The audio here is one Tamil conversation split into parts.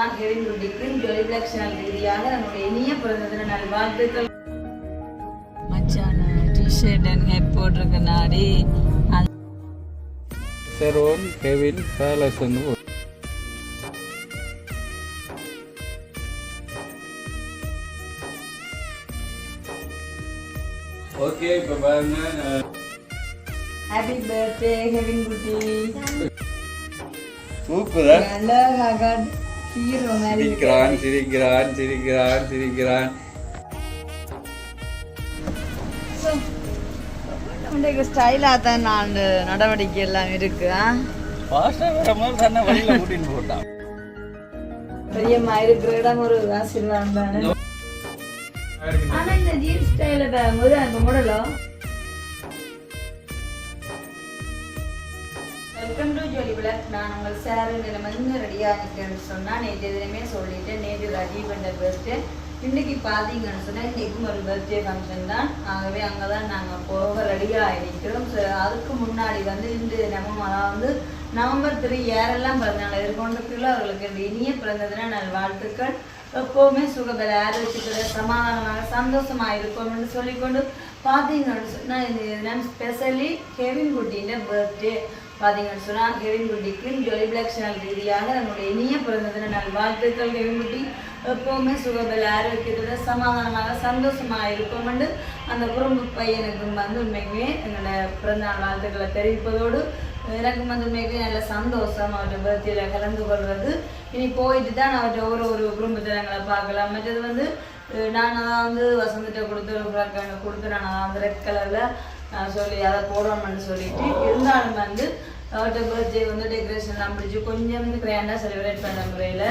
சொன்னா கெவின் குட்டிக்கு ஜொலி பிளாக் சேனல் ரீதியாக நம்முடைய இனிய பிறந்த தின நல்வாழ்த்துக்கள் மச்சான டிஷர்ட் அண்ட் ஹெட் போட்டிருக்க நாடி. செரோன் கெவின் பேலஸ் வந்து ஓகே இப்போ பாருங்க ஹாப்பி பர்த்டே கெவின் குட்டி. சூப்பரா இருக்கு. சிரிக்கிறான் சிரிக்கிறான் சிரிக்கிறான் சிரிக்கிறான் ஸ்டைலாக தான் நான் நடவடிக்கை எல்லாம் இருக்கு பெரியம்மா இருக்கிற இடம் ஒரு ஆசீர்வாதம் தானே? இந்த ஜீன்ஸ் ஸ்டைல போது அந்த மாடலோ வெல்கம் டு ஜோலி பிளாக் நான் உங்கள் சேரு இதில் ரெடியாக நிற்கிறேன்னு சொன்னால் நேற்று எதுலையுமே சொல்லிவிட்டேன் நேற்று ராஜீவ் என்ற பர்த்டே இன்னைக்கு பார்த்தீங்கன்னு சொன்னால் இன்றைக்கும் ஒரு பர்த்டே ஃபங்க்ஷன் தான். ஆகவே அங்கே தான் நாங்கள் போக ரெடியாக நிற்கிறோம் அதுக்கு முன்னாடி வந்து இந்த நம்ம அதாவது நவம்பர் த்ரீ யாரெல்லாம் பிறந்தநாள் எதிர்கொண்டிருக்கிறோ அவர்களுக்கு இனிய பிறந்த தின நல் வாழ்த்துக்கள். எப்போவுமே சுகபல ஆரோக்கியத்தில் சமாதானமாக சந்தோஷமாக இருக்கணும்னு சொல்லிக்கொண்டு பார்த்தீங்கன்னு சொன்னால் இது தினம் ஸ்பெஷலி கெவின் குட்டியின் பர்த்டே பார்த்தீங்கன்னு சொன்னால் கெவின் குட்டிக்கு ஜொலி பிளாக் சேனல் ரீதியாக நம்முடைய இனிய பிறந்த தின நல் வாழ்த்துக்கள் கெவின் குட்டி. எப்போவுமே சுகபல ஆரோக்கியத்தோட சமாதானமாக சந்தோஷமாக இருக்கணும்னு அந்த குடும்ப பையனுக்கும் வந்து உண்மைக்குமே என்னோட பிறந்தநாள் வாழ்த்துக்களை தெரிவிப்பதோடு எனக்கு வந்து உண்மைக்குமே நல்ல சந்தோஷம். அவருடைய பர்த்டேல கலந்து கொள்வது. இனி போயிட்டு தான் அவர்கிட்ட ஒரு ஒரு குடும்பத்தினங்களை பார்க்கலாம். மற்றது வந்து நான் வந்து வசந்திட்ட கொடுத்து எனக்கு கொடுத்து நான் அந்த ரெட் கலரில் சொல்லி அதை போடணும்னு சொல்லிட்டு இருந்தாலும் வந்து அவர்கிட்ட பர்த்டே வந்து டெக்கரேஷன்லாம் முடிச்சு கொஞ்சம் வந்து கிராண்டாக செலிப்ரேட் பண்ண முறையில்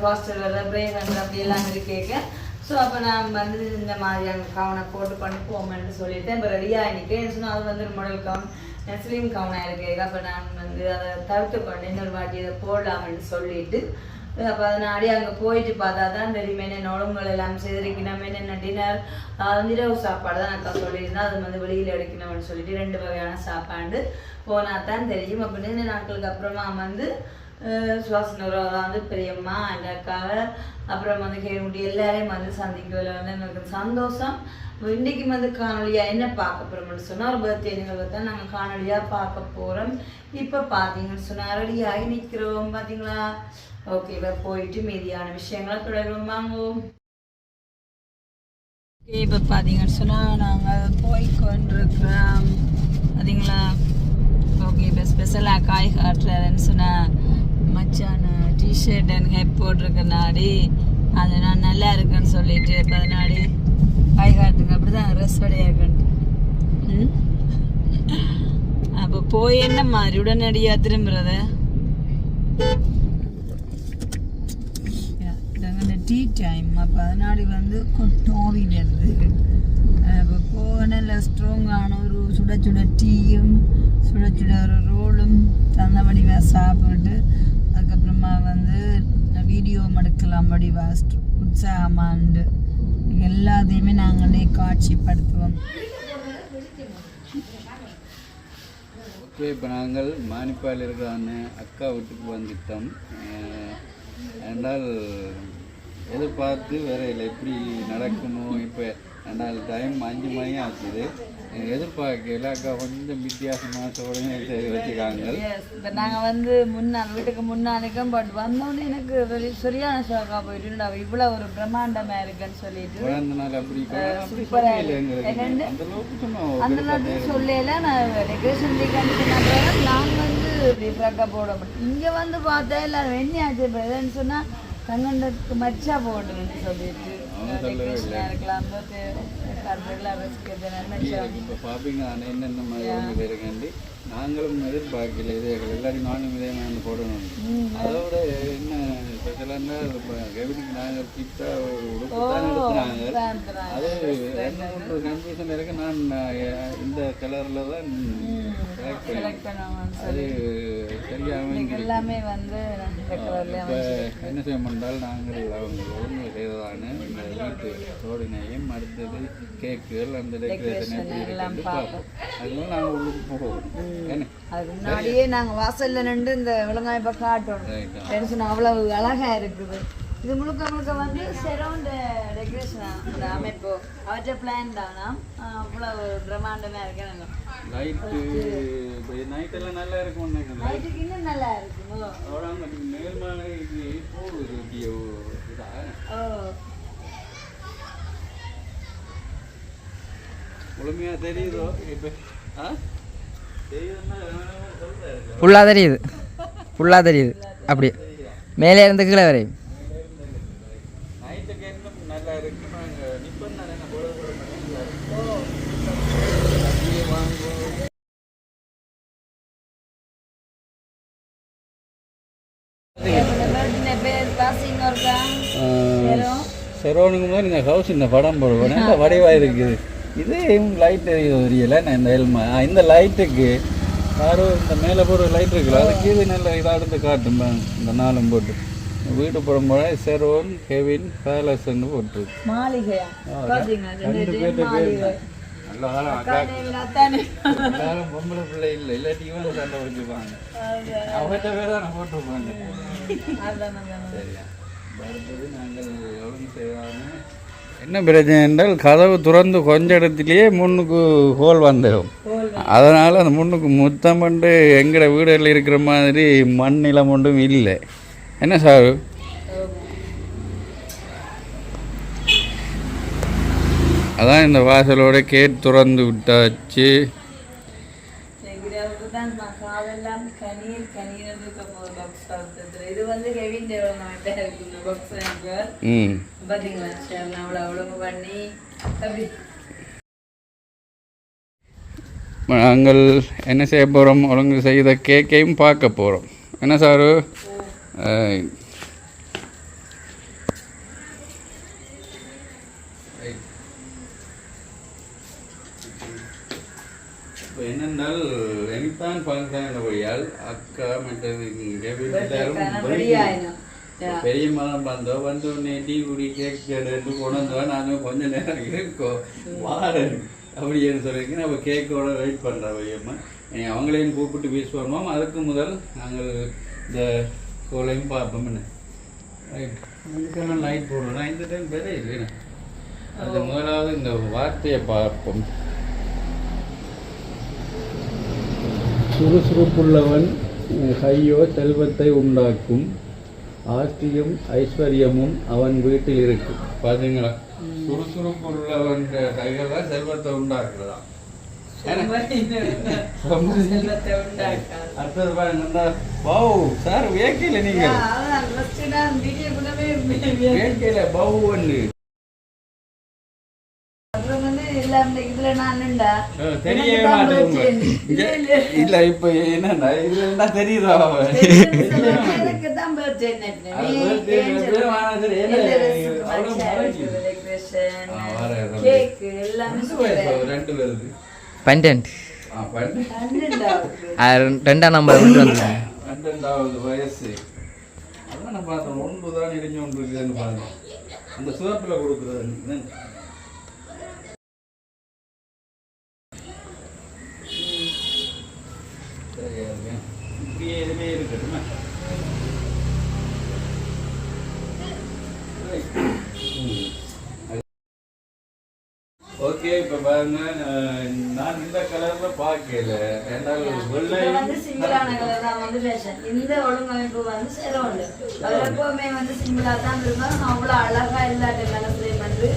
ஃபாஸ்டர் வரல பிரேக் அப்படி எல்லாம் இருக்கேக்க ஸோ அப்போ நான் வந்து இந்த மாதிரியான கவனை போட்டு பண்ணி போமேன்னு சொல்லிட்டு இப்போ ரெடியாக நிற்கிறேன் சொன்னால் அது வந்து மாடல் கவுன் ஸ்லீம் கவுனாக இருக்கு. அப்போ நான் வந்து அதை தவிர்த்து பண்ணி இன்னொரு வாட்டி அதை போடலாம்னு சொல்லிட்டு அப்போ அதனாடி அங்கே போயிட்டு பார்த்தா தான் தெரியும் என்ன உடம்புகள் எல்லாம் செய்திருக்கணும் என்ன டின்னர் இரவு சாப்பாடு தான் அக்கா சொல்லியிருந்தேன் அது வந்து வெளியில் எடுக்கணும்னு சொல்லிட்டு ரெண்டு வகையான சாப்பாடு போனால் தான் தெரியும் அப்போ நீண்ட நாட்களுக்கு அப்புறமா வந்து சுவாசனூர் வந்து பெரியம்மா அந்த அக்காவை அப்புறம் வந்து கேமுடி எல்லாரையும் வந்து சந்திக்கிறதுல வந்து எனக்கு சந்தோஷம் இன்னைக்கு வந்து காணொலியாக என்ன பார்க்க போகிறோம்னு சொன்னால் ஒரு பர்த்டே நிகழ்வு தான் நாங்கள் காணொலியாக பார்க்க போகிறோம் இப்போ பார்த்தீங்கன்னு சொன்னால் ரெடியாகி நிற்கிறோம் பார்த்தீங்களா ஓகே இப்போ போயிட்டு மீதியான விஷயங்களை தொடரும் வாங்குவோம் ஓகே இப்போ பார்த்தீங்கன்னு சொன்னால் நாங்கள் போய் கொண்டிருக்கிறோம் பார்த்தீங்களா ஓகே இப்போ ஸ்பெஷலாக காய் காட்டுறாருன்னு சொன்னால் மச்சான டிஷர்ட் அண்ட் ஹெப் போட்டிருக்கனாடி அது நான் நல்லா இருக்குன்னு சொல்லிட்டு இப்போ அதனாடி காய் காட்டுங்க அப்படி தான் ட்ரெஸ் இருக்குன்ட்டு ம் அப்போ போய் என்ன மாதிரி உடனடியாக திரும்புறத டீ டைம் அப்போ அதனாடி வந்து கொட்டோவி வருது இப்போ போக நல்ல ஸ்ட்ராங்கான ஒரு சுட சுட டீயும் சுட சுட ஒரு ரோலும் தந்தபடிவா சாப்பிட்டு அதுக்கப்புறமா வந்து வீடியோ மடுக்கலாம் வடிவா உற்சாகமாண்டு. எல்லாத்தையுமே நாங்களே காட்சிப்படுத்துவோம். ஓகே இப்போ நாங்கள் மானிப்பால் இருக்கிறான்னு அக்கா வீட்டுக்கு வந்துட்டோம். என்றால் எதிர்பார்த்து வேற இல்லை. எப்படி நடக்குமோ இப்போ ரெண்டாள் டைம் அஞ்சு மணி ஆச்சுது. எதிர்பார்க்கல. அக்கா கொஞ்சம் வித்தியாசமாக சோழனை செய்து வச்சுருக்காங்க. இப்போ நாங்கள் வந்து முன்னால் வீட்டுக்கு முன்னாடிக்கும் பட் வந்தோடனே எனக்கு சரியான ஷாக்காக போயிட்டு அவ இவ்வளோ ஒரு பிரம்மாண்டமாக இருக்குன்னு சொல்லிட்டு பிறந்த நாள் அப்படி அப்படி சூப்பரா சொல்லல இருக்கு. எங்களுக்கு என்னண்டு? அந்த அளவுக்கு சொல்லல. நான் டெக்கரேஷன் நான் வந்து இப்படி ஃப்ராக்காக போட மாட்டேன். இங்கே வந்து பார்த்தா எல்லாரும் இப்போ எதுன்னு சொன்னால் தங்கண்டத்துக்கு மச்சா போடணும்னு சொல்லிட்டு இருக்கலாம் பார்ப்பீங்க என்னென்ன மாதிரி இருக்கேன் நாங்களும் எதிர்பார்க்கல இதே எல்லாரும் நானும் இதே மாதிரி போடணும் அதோட என்ன ஸ்பெஷலாக நாங்கள் கிஃப்டாக ஒரு உடுப்பு தான் எடுத்துனாங்க அது ரெண்டு மூன்று கன்ஃபியூஷன் இருக்கு. நான் இந்த கலரில் தான் செலக்ட் பண்ணுவாங்கன்னு அது சரியாக எல்லாமே வந்து என்ன செய்ய முடிந்தால் நாங்கள் அவங்க ஒழுங்கு செய்ததான இந்த வீட்டு ரோடினையும் அடுத்தது கேக்குகள் அந்த டெக்கரேஷன் எப்படி அதனால நாங்கள் உள்ளுக்கு போவோம். என்ன அதுக்கு முன்னாடியே நாங்க வாசல்ல நின்று இந்த விலங்காய் பக்கம் காட்டணும் ரைட்டா டென்ஷன் அவ்வளவு அழகா இருக்குது. இது முழுக்க முழுக்க வந்து செரவுண்ட் டெக்கரேஷன் அந்த அமைப்பு. அவற்ற பிளான் தானா? ஆஹ் அவ்வளவு பிரம்மாண்டமா இருக்கு லைட்டு இப்போ நைட்டெல்லாம் நல்லா இருக்கும் லைட்டுக்கு இன்னும் நல்லா இருக்குமோ மேல்மலைக்கு போகுது அப்படியே இதா? ஓ. முழுமையாக தெரியுதோ இப்போ? ஆ? ஃபுல்லாக தெரியுது. ஃபுல்லாக தெரியுது. அப்படி. மேலே இருந்து கீழே வரையும் நாங்கள் முதல் இந்த ஹவுஸ் இந்த படம் போடுவோம். நல்ல வடிவாக இருக்குது. இது லைட் தெரியல நான் இந்த ஹெல்மா இந்த லைட்டுக்கு யாரும் இந்த மேலே போடுற லைட் இருக்குல்ல அதுக்கு இது நல்ல இதாக எடுத்து காட்டும் இந்த நாளும் போட்டு. வீட்டு படம் போட செரோன் கெவின் பேலஸ்ன்னு போட்டுருக்கு மாளிகையா? ஆ, பாத்தீங்களா? ரெண்டு மாளிகை. பேர் எல்லாரும் பொம்பளை பிள்ளை இல்லை இல்லாட்டி இவன் சண்டை வச்சுப்பாங்க அவர்கிட்ட பேர் தான் போட்டிருப்பாங்க அதான் அதான். சரியா? அடுத்தது நாங்கள் ஒழுங்கு செய்யாமல் என்ன பிரச்சனை என்றால் கதவு திறந்து கொஞ்ச இடத்துலயே முன்னுக்கு ஹோல் வந்துடும் அதனால் அந்த முன்னுக்கு முத்தம் பண்ணு எங்கட வீடுகளில் இருக்கிற மாதிரி மண் நிலம் ஒன்றும் இல்லை. என்ன சார்? அதான் இந்த வாசலோட கேட் திறந்து விட்டாச்சு எங்கிட்ட தான் நான் காதெல்லாம் கணீர் கணீர் இருக்க போகுது பாக்ஸ் பார்த்ததுல இது வந்து கெவின் டெவலப்மெண்ட்டாக இருக்கு இந்த பாக்ஸ் எனக்கு ம். பார்த்தீங்களா சரி நான் அவ்வளோ ஒழுங்கு பண்ணி அப்படி. நாங்கள் என்ன செய்ய போகிறோம் ஒழுங்கு செய்த கேக்கையும் பார்க்க போகிறோம் என்ன சாரு? என்னென்றால் வழியால் அக்கா மற்றது இங்கே வீட்டுக்காரும் ரெடி ஆயிடும் பெரிய மரம் வந்தோம் வந்து உடனே டீ குடி கேக் எடுத்து கொண்டு வந்தோம் நானும் கொஞ்ச நேரம் இருக்கோம் வாரேன் அப்படின்னு சொல்லியிருக்கேன். நம்ம கேக்கோட வெயிட் பண்ணுறோம் வையம்மா. நீ அவங்களையும் கூப்பிட்டு பண்ணுவோம் அதுக்கு முதல் நாங்கள் இந்த கோலையும் பார்ப்போம். என்ன? ரைட் அதுக்கெல்லாம் லைட் போடுறோம் நான் இந்த டைம் வேலை இல்லை அது முதலாவது இந்த வார்த்தையை பார்ப்போம். சுறுசுறுப்புள்ளவன் கையோ செல்வத்தை உண்டாக்கும். ஆஸ்தியும் ஐஸ்வர்யமும் அவன் வீட்டில் இருக்கும். பாத்தீங்களா? சுறுசுறுப்புள்ளவன் கையில தான் செல்வத்தை உண்டாக்குறதா அடுத்தது பாருங்க பவு சார் வேக்கையில நீங்க. அதான் ஃபர்ஸ்ட் நான் வீடியோக்குள்ளவே வேக்கையில பவு இதுல நான் நின்றா. இல்ல, இப்ப என்னன்னா இதுல தெரியுதா எனக்கு தான் எல்லாமே ரெண்டு பண்ணு பன்னெண்டாவது. ரெண்டாம் நம்பர் பன்னெண்டாவது வயசு. அதான் நான் பார்த்தேன் ஒன்பது தான் இடிஞ்சு ஒன்று இருக்குதுன்னு பார்த்தேன். அந்த சிவப்பில் கொடுக்குறது என்ன? சரியா இருக்கு. இப்படியே இதுவே இருக்கட்டுமா ஓகே இப்போ பாருங்க நான் இந்த கலர்ல பார்க்கல. வெள்ளை வந்து சிம்பிளான கலர் தான் வந்து. இந்த ஒழுங்கமைப்பு வந்து அவர் எப்பவுமே வந்து சிம்பிளா தான் இருக்கும். அவ்வளவு அழகா எல்லாட்ட மனசுலயும் வந்து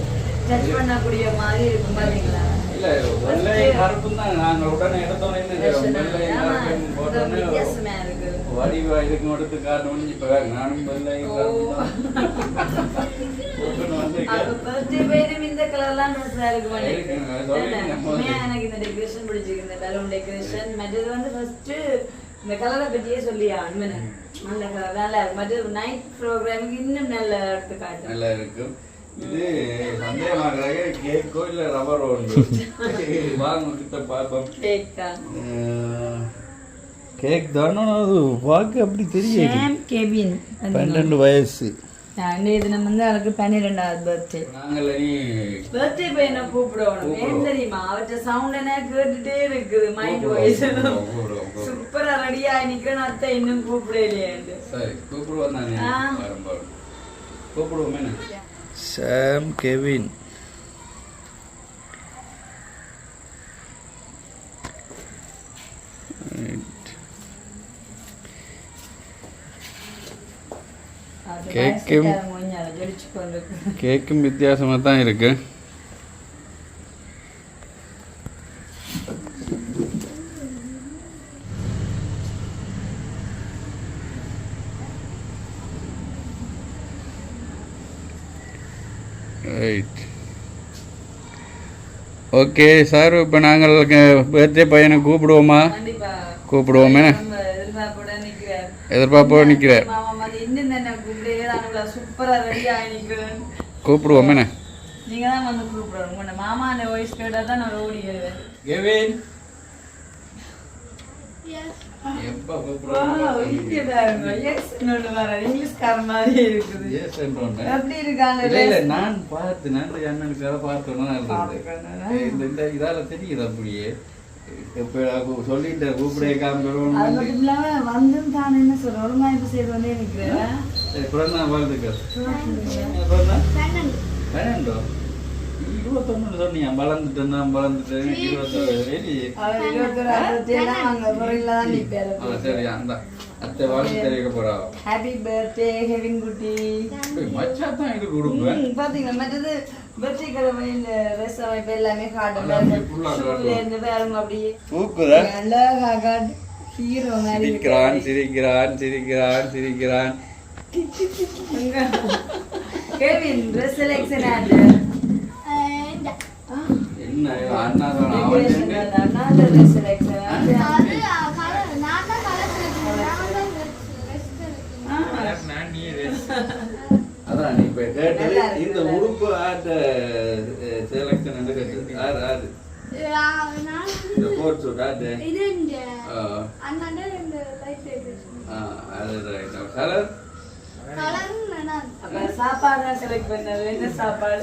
டச் பண்ணக்கூடிய மாதிரி இருக்கும் பாத்தீங்களா? இல்ல வெள்ளை கருப்பும் தான் நாங்க உடனே செய்வோம்? வெள்ளை கருப்பும் இது போட்டோன்னே வடிவா இதுக்கு எடுத்து காட்டணும்னு இப்ப வேற நானும் வெள்ளை பேரும் இந்த கலர்லாம் ட்ரெஸ்ஸா இருக்கு பண்ணி இருக்குங்க, சொல்லுங்க, நம்ம வந்து- உண்மையா எனக்கு இந்த டெக்கரேஷன் பிடிச்சிருக்கு இந்த பலூன் டெக்கரேஷன் மற்றது வந்து ஃபர்ஸ்ட் இந்த கலரை பற்றியே சொல்லி அன்மனன் அந்த கலர் நல்லா இருக்கு மற்றது நைட் ப்ரோக்ராமுக்கு இன்னும் நல்ல எடுத்து காட்டும் நல்லா இருக்கும் இது சந்தேகமாக கேக்கோ இல்ல ரப்பரோ உண்டு வாங்க கிட்ட பார்ப்போம். கேக்கா. கேக் தானே? அது பார்க்க அப்படி தெரியுது. ஷாம் கெவின் பன்னெண்டு வயசு. அன்றைய தினம் வந்து அவருக்கு பன்னிரெண்டாவது பர்த்டே பர்த்டே பையனை கூப்பிடணும். ஏன் தெரியுமா? அவற்ற சவுண்ட் என்ன கேட்டுட்டே இருக்குது. மைண்ட் வாய்ஸ் சூப்பரா ரெடியா நிக்கணும் அத்தை இன்னும் கூப்பிடலையே சரி கூப்பிடுவோம் கூப்பிடுவோமே சாம் கெவின் கேக்கும். கேக்கும் வித்தியாசமாக தான் இருக்கு ரைட் ஓகே சார் இப்போ நாங்கள் பர்த்டே பையனை கூப்பிடுவோமா? கூப்பிடுவோமே எதிர்பார்ப்போட நிற்கிறார் கூப்பிடுவோமே நீங்க தான் வந்து கூப்பிடணும். உங்க மாமா அந்த வாய்ஸ் கேட்டா தான் நான் ஓடி வருவேன் கெவின் எப்போ Wow, இங்க பாருங்க. Yes ன்னு வர இங்கிலீஷ்காரன் மாதிரி இருக்குது. Yes என்றோன்னே. எப்படி இருக்காங்க இல்ல, இல்ல, dress? நான் பார்த்து நான் அண்ணனுக்காக பார்த்தோன்னா. இந்த இதால தெரியுது அப்படியே. சொல்லிட்டு கூப்பிடே காமிக்கிறோம் வந்தும் தான் என்ன சொல்ற, ஒழுங்கா இப்ப செய்து கொண்டே நிக்கிறேன். பிறந்தா வாழ்த்துக்கள் பன்னெண்டோ? இருபத்தொன்னு சொன்னீங்க வளர்ந்துட்டு நான் வளர்ந்துட்டேன் இருபத்தொரு சரி அந்த அத்தை வாழ்த்து தெரிவிக்க போறா. குட்டி. மச்சா தான் இது கொடுப்பேன் பாத்தீங்களா, மற்றது அமைப்பு எல்லாமே பாருங்க அப்படியே. தூக்குதா அழகா காட்டு. hero மாதிரி சிரிக்கிறான். சிரிக்கிறான் சிரிக்கிறான் சிரிக்கிறான். கெவின் dress selection ஆண்டு. என்ன அண்ணா தான். அதான் இப்ப கேட்டது இந்த உடுப்பு ஆட்ட செலக்ஷன் வந்து கேட்டது? ஆறு ஆறு இந்த கோட் சூட் ஆட்டு? ஆ, ஆ, அது ரைட் கலர் சாப்பாடு select பண்ணது. என்ன சாப்பாடு?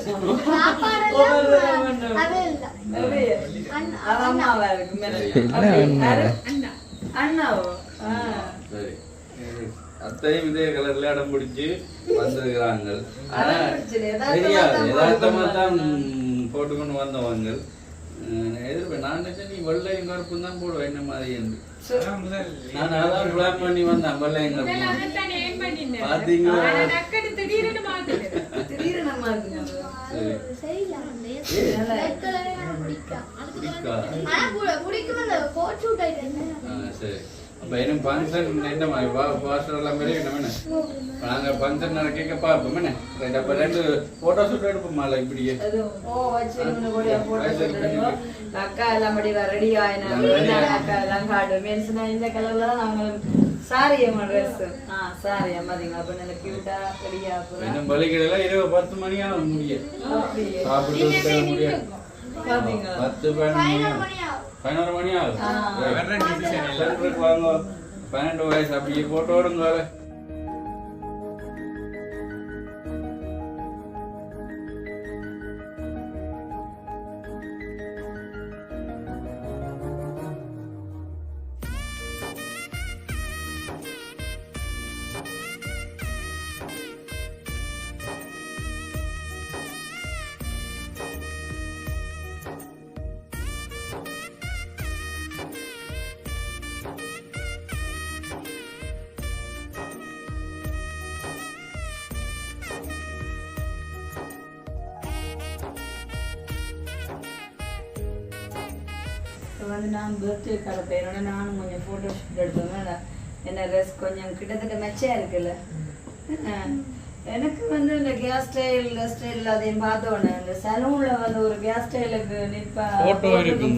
அம்மாவா இருக்கு? அண்ணாவோ? ஆ. சரி அத்தையும் இதே கலர்ல இடம் பிடிச்சு வந்திருக்கிறாங்க ஆனா தெரியாது தான் யதார்த்தமா. தான் போட்டுக்கொண்டு வந்தவங்க எதிர்ப்பு நான் நினைச்சேன் நீ வெள்ளையும் கருப்பும் தான் போடுவேன் என்ன மாதிரி என்று. நான் அதான் பிளான் பண்ணி வந்தேன் வெள்ளையும் கருப்பும் பாத்தீங்களா? திடீர்னு நம்ம இருக்குங்க. சரி. என்ன ஃபங்க்ஷன் என்ன மாதிரி? பாஸ்டர் எல்லாம் மாதிரி என்ன? வேணும் இப்ப நாங்க ஃபங்க்ஷன் நடக்க பார்ப்போம் என்ன? அப்ப ரெண்டு போட்டோ ஷூட் இப்படியே? கூட போட்டு போட்டுருங்க. அக்கா எல்லாம் படி ரெடி ஆயினாங்க. அக்கா எல்லாம் காட்டு மென்ஸ்னா இந்த கலர்ல தான் நாங்க சாரி அம்மா ட்ரெஸ் ஆ சாரி அம்மா பாத்தீங்களா அப்ப நல்ல கியூட்டா ரெடியா இன்னும் பலிக்கடையில இரவு பத்து மணி ஆகும் முடியும். அப்படியே. சாப்பிட்டு முடியும். பாத்தீங்களா பத்து பதினொன்று மணி ஆகும். பதினோரு மணி ஆகுது. பன்னெண்டு வயசு அப்படியே போட்டு இப்போ வந்து நான் பர்த்டே பையனோட நானும் கொஞ்சம் ஃபோட்டோ ஷூட் எடுத்தோம்னா என்ன ட்ரெஸ் கொஞ்சம் கிட்டத்தட்ட மெச்சா இருக்குல்ல. எனக்கு வந்து இந்த கேஸ் ஸ்டைல் ஸ்டைல் அதையும் பார்த்தோன்னே இந்த சலூன்ல வந்து ஒரு கேஸ் ஸ்டைலுக்கு நிற்பா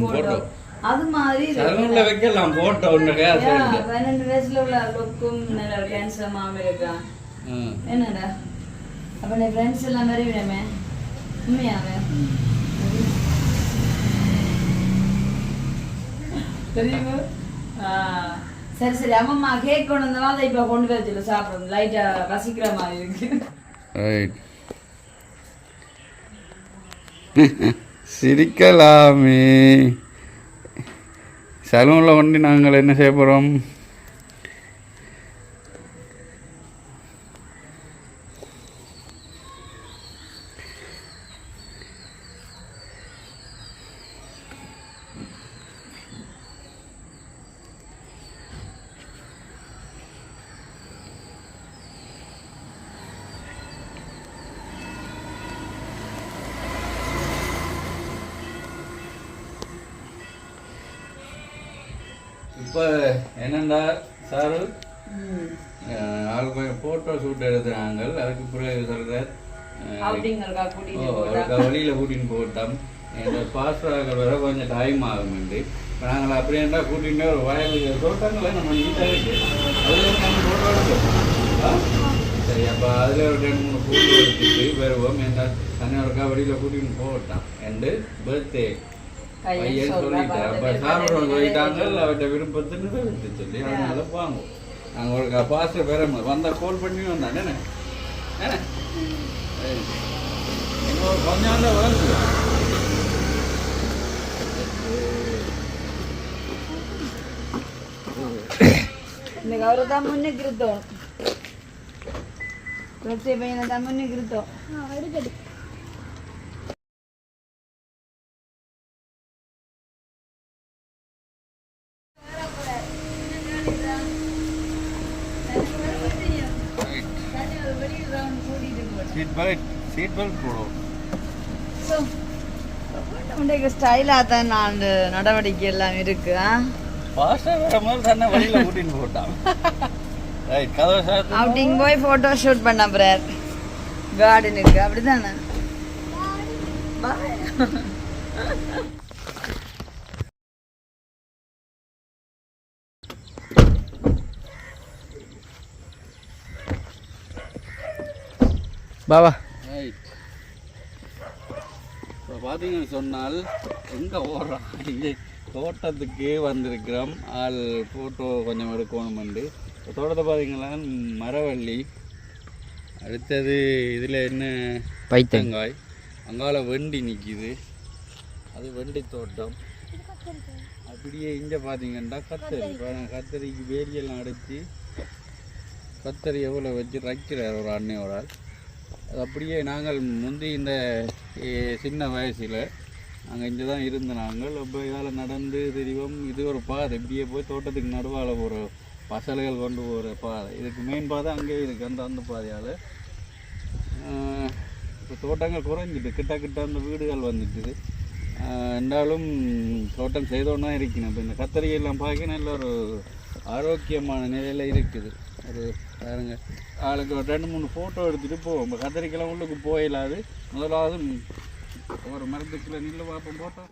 photo. அது மாதிரி. சலூன்ல வைக்கலாம் போட்டோ ஒன்று Yeah, பன்னெண்டு வயசுல உள்ள லுக்கும் நல்ல கேன்சமாம இருக்கான். என்னடா? அப்ப நீ ஃப்ரெண்ட்ஸ் எல்லாம் வருவினமே உண்மையாவே? தெரியுமா? ஆ, சரி சரி. அம்மா கேக் கொண்டு வந்தவா அதை இப்போ கொண்டு வர சொல்லு சாப்பிடுறோம் லைட்டா ரசிக்கிற மாதிரி இருக்கு. ரைட் சிரிக்கலாமே. சலூனில் வந்து நாங்கள் என்ன செய்ய போகிறோம் வர கொஞ்சம் டைம் ஆகுமெண்டு இப்போ நாங்கள் அப்படி இருந்தால் கூட்டிகிட்டு ஒரு வயலுக்கு தோட்டங்களே நம்ம நீட்டாக அதில் நம்ம? சரி அப்போ அதில் ஒரு ரெண்டு மூணு ஃபோட்டோ எடுத்துட்டு வருவோம். என்ன தண்ணி ஒருக்கா வெளியில் கூட்டின்னு போட்டான் எண்டு பர்த்டே பையன் சொல்லிட்டார் அப்போ நிறைய சொல்லிட்டாங்க நிறைய அவர்கிட்ட விருப்பத்தை நிறைவேற்ற சொல்லி அதனால வாங்குவோம் நாங்கள் ஒரு பாஸ்டர் பேர வந்தால் கால் பண்ணி வந்தாங்க என்ன? என்ன? கொஞ்சம் தான் வருது இந்த கௌரவ தான் முன்னுக்கு இருத்தோம் பிரச்சனை பையனை தான் முன்னுக்கு இருத்தோம் சீட் பெல்ட் சீட் பெல்ட் போடும் உண்டைக்கு ஸ்டைலாக தான் நான் அந்த நடவடிக்கை எல்லாம் இருக்கு? பாஸ்டர் வேற மாதிரி தானே வழியில் கூட்டின்னு போட்டான். ரைட் கதவை சாத்து அவுட்டிங் போய் ஃபோட்டோ ஷூட் பண்ண பிறர். கார்டனுக்கு அப்படிதானே Bye. பாவா. ரைட் இப்போ பார்த்தீங்கன்னு சொன்னால் எங்கே ஓடுறான் இங்கே தோட்டத்துக்கு வந்திருக்கிறோம். ஆள் ஃபோட்டோ கொஞ்சம் எடுக்கணுமெண்டு. இப்போ தோட்டத்தை பார்த்தீங்கன்னா மரவள்ளி. அடுத்தது இதில் என்ன? பைத்தன். தேங்காய். அங்கால வெண்டி நிற்கிது அது வெண்டி தோட்டம். அப்படியே இங்கே பார்த்தீங்கன்னா கத்தரி. கத்தரிக்கு வேலியெல்லாம் அடைச்சி கத்தரி எவ்வளோ வச்சு ரக்கிறார் ஒரு அன்னையோட அப்படியே நாங்கள் முந்தி இந்த சின்ன வயசில் நாங்கள் இங்கே தான் இருந்த நாங்கள். அப்போ இதால் நடந்து தெரியும் இது ஒரு பாதை. இப்படியே போய் தோட்டத்துக்கு நடுவால் ஒரு பசலைகள் கொண்டு போகிற பாதை. இதுக்கு மெயின் பாதை அங்கேயே இருக்குது அந்த அந்த பாதையால். இப்போ தோட்டங்கள் குறைஞ்சிட்டு கிட்ட கிட்ட அந்த வீடுகள் வந்துட்டுது. என்றாலும் தோட்டம் செய்தோன்னா இருக்கணும். இப்போ இந்த கத்தரிக்கை எல்லாம் பார்க்க நல்ல ஒரு ஆரோக்கியமான நிலையில் இருக்குது. ஒரு பாருங்க. ஆளுக்கு ஒரு ரெண்டு மூணு ஃபோட்டோ எடுத்துகிட்டு போவோம். கத்திரிக்கெல்லாம் உள்ளுக்கு போயிடாது முதலாவது ஒரு மரத்துக்குள்ள நில்லு பார்ப்போம் போட்டோம்.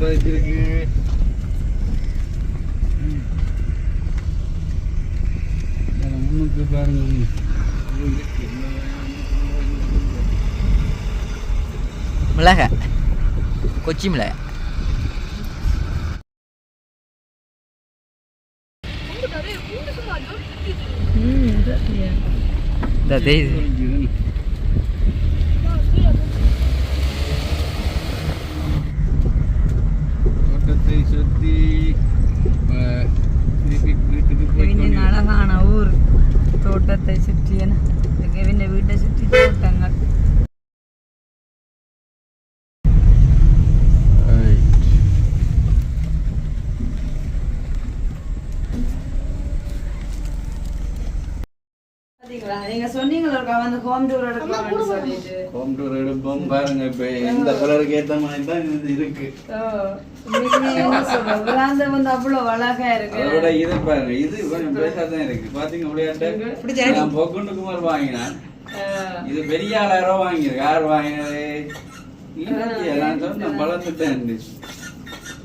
நெருப்பு வச்சிருக்கு முன்னுக்கு பாருங்க மிளகாய் கொச்சி இந்த தெரியுது தோட்டத்தை ஊர் தோட்டத்தை சுற்றிய கெவின வீட்டை சுற்றி தோட்டங்கள். நீங்க சொன்னீங்களா வந்து ஹோம் டூரோட டூர் எடுப்போம் பாருங்க இப்போ இந்த கலருக்கு ஏற்ற மாதிரி தான் இது இருக்கு. ஓ, உண்மைக்குமே என்ன சொல்றது, விளாந்த வந்து அவ்வளவு அழகா இருக்கு. அதோட இது பாருங்க இது கொஞ்சம் பெருசா தான் இருக்கு. பாத்தீங்க விளையாட்டு நான் பொக்குண்டு குமார் வாங்கினேன். அஹ், இது பெரிய ஆளாரோ வாங்கியிருக்கு யார் வாங்கினது? நான் சொன்னேன் வளர்ந்துட்டேன்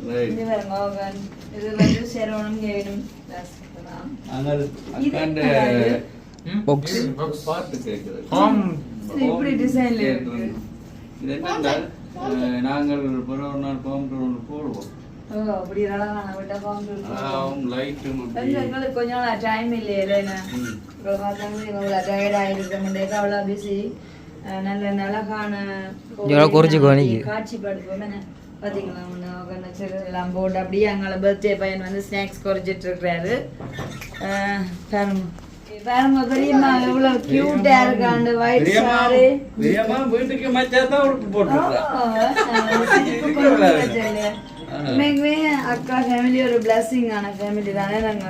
ரைட் இது பாருங்க, ஓகன். இது வந்து. அங்கே அக்காண்ட பாட்டு கேட்குது இப்படி டிசைன்ல இருக்கு. இது என்னென்றால் நாங்கள் ஒரு நாள் ஹோம் ஒன்று போடுவோம். கொஞ்சம் எங்களுக்கு கொஞ்ச நாள் டைம் இல்லையே டயர்ட் முடியாது அவ்வளோ பிஸி நல்ல அழகான. காட்சிப்படுத்துவோம். பார்த்தீங்களா? ஒன்று எல்லாம் போட்டு அப்படியே எங்களை பர்த்டே பையன் வந்து ஸ்நாக்ஸ் குறைச்சிட்டு இருக்கிறாரு. பாருங்க. பாருங்க பெரியம்மா எவ்வளோ க்யூட்டாக இருக்காண்டு ஒயிட் பிரியமா சாரு பிரியமா வீட்டுக்கு மச்சா தான் உடுப்பு போட்டுருக்கா உண்மைக்குமே அக்கா ஃபேமிலி ஒரு பிளஸ்ஸிங் ஆன ஃபேமிலி தானே நாங்க.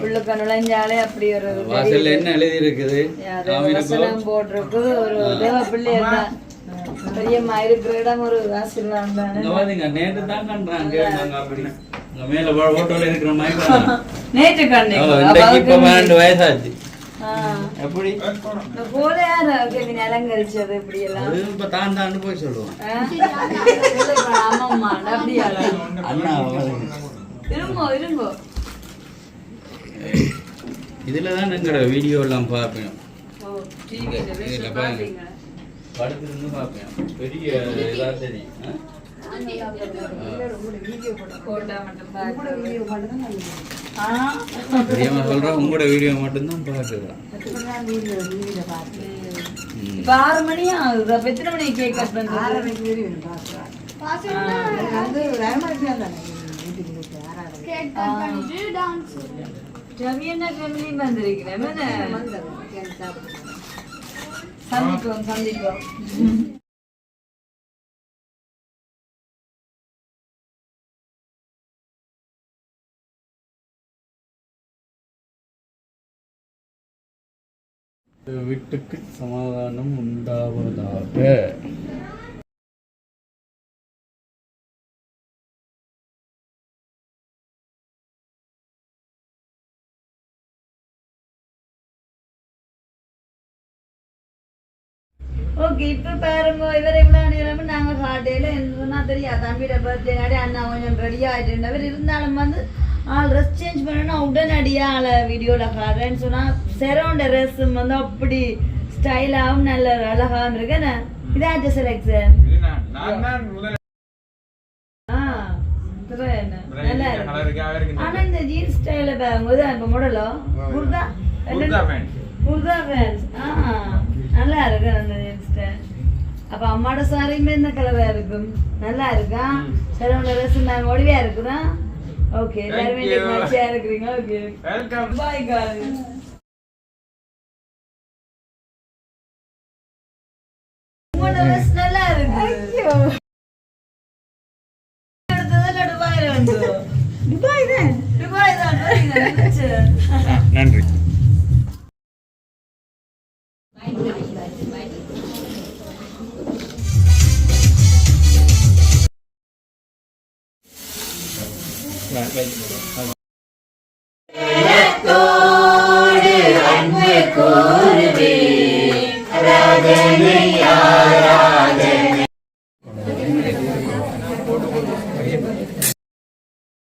உள்ளுக்க நுழைஞ்சாலே அப்படி ஒரு வாசல்ல என்ன எழுதி இருக்குது அது வசனம் போட்டிருக்கு. ஒரு தேவ பிள்ளையர் தான் பெரியம்மா இருக்கிற இடம் ஒரு ஆசீர்வாதம் தானே. இங்க பாத்தீங்க நேற்று தான் கண்டாங்க நாங்க அப்படி இங்க மேல ஓட்டோல இருக்கிற மாதிரி காணோம். நேற்று கண்ணு. ஓ, இன்றைக்கு இப்ப பன்னெண்டு வயசாச்சு. எப்படி? இந்த போல யாரு கெவின் அலங்கரிச்சது இப்படி எல்லாம் அது இப்ப தான் தான் போய் சொல்லுவோம். ஆமாம்மா அப்படியா அண்ணா இருங்கோ இருங்கோ. இதுல தான் எங்களோட வீடியோ எல்லாம் பார்ப்பேன். இதுல பாருங்க. பார்ப்பேன். பெரிய இதா தெரியும். ஆ? போட்டா மட்டும் பார்க்கறது. ஆ பிரியமா சொல்றேன் உங்களோட வீடியோ மட்டும்தான் பார்க்குறேன் இப்ப ஆறு மணி அப்ப எத்தனை மணிக்கு கேக் கட் பண்றது? ஃபேமிலி வந்திருக்கிறேன். சந்திப்போம் சந்திப்போம். வீட்டுக்கு சமாதானம் உண்டாவதாக. ஓகே இப்ப பாருங்க இவர் எவ்வளவு நேரம் நாங்க காட்டையில என்ன தெரியாது. தம்பியோட பர்த்டே அண்ணா கொஞ்சம் ரெடி ஆயிட்டு இவர் இருந்தாலும் வந்து ட்ரெஸ் சேஞ்ச் பண்ணணும் உடனடியா ஆளை வீடியோல காட்டுறேன்னு சொன்னா செரவுண்ட ட்ரெஸ் வந்து அப்படி ஸ்டைலாகவும் நல்ல அழகாகவும் இருக்கு. என்ன? நல்லா இருக்கு. ஆனா இந்த ஜீன்ஸ் ஸ்டைல பாருங்க இப்ப மாடலோ குர்தா குர்தா பேண்ட்ஸ் ஆ நல்லா இருக்கு அந்த ஜீன்ஸ் ஸ்டைல் அப்ப அம்மாட சாரியுமே இந்த கலரா இருக்கும். நல்லா இருக்கா? சரி உங்க ட்ரெஸ் நான் ஒளிவியா இருக்குதா? ஓகே எல்லாருமே மச்சியா இருக்கிறீங்க ஓகே உங்களோட ட்ரெஸ் நல்லா